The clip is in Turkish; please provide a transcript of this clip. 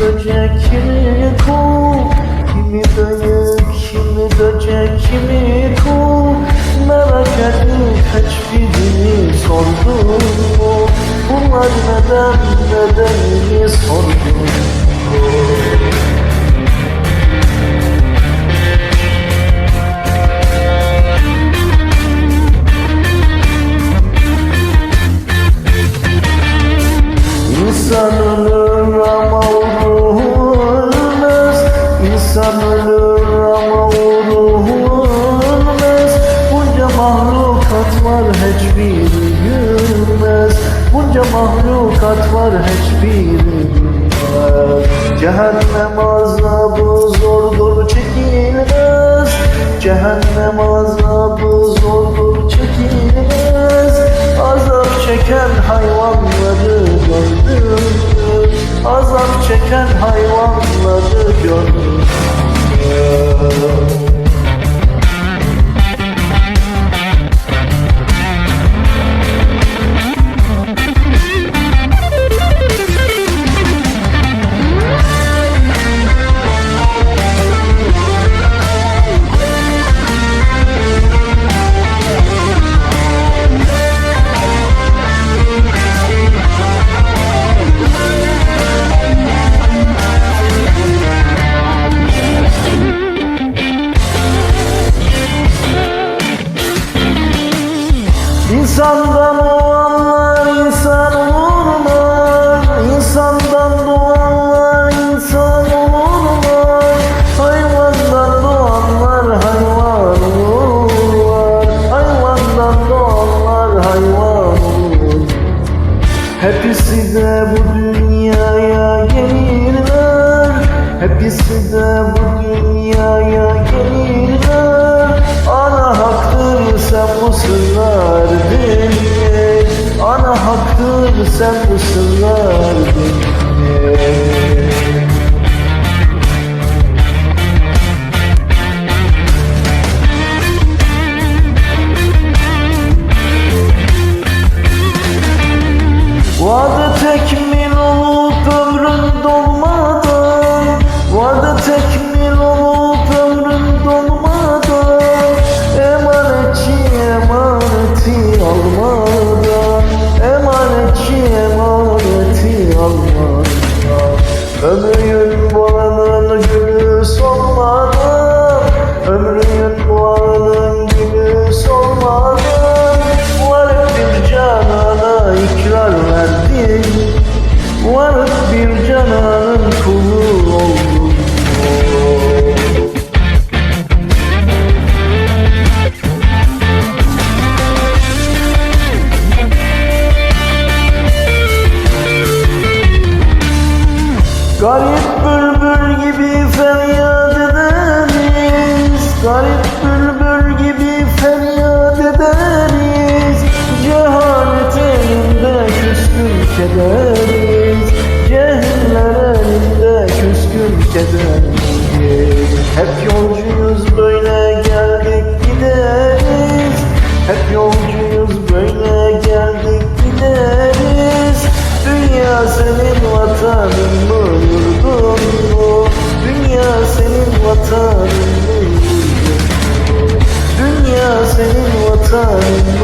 Böcek, kimi kul Kimi böcek, kimi böcek, kimi kul Merak edip hiçbirini sordun mu? Bunlar neden, nedenini sordun mu? Mahlukat var hiçbiri gülmez Cehennem azabı zordur çekilmez. Cehennem azabı zordur çekilmez. Azap çeken hayvanları gördüm? Azap çeken hayvanları gördüm Hepsi de bu dünyaya gelirler Ana haktır sen sırlar dinle Ana haktır sen bu Garip bülbül gibi feryat ederiz. Cehalet elinde küskün kederiz sun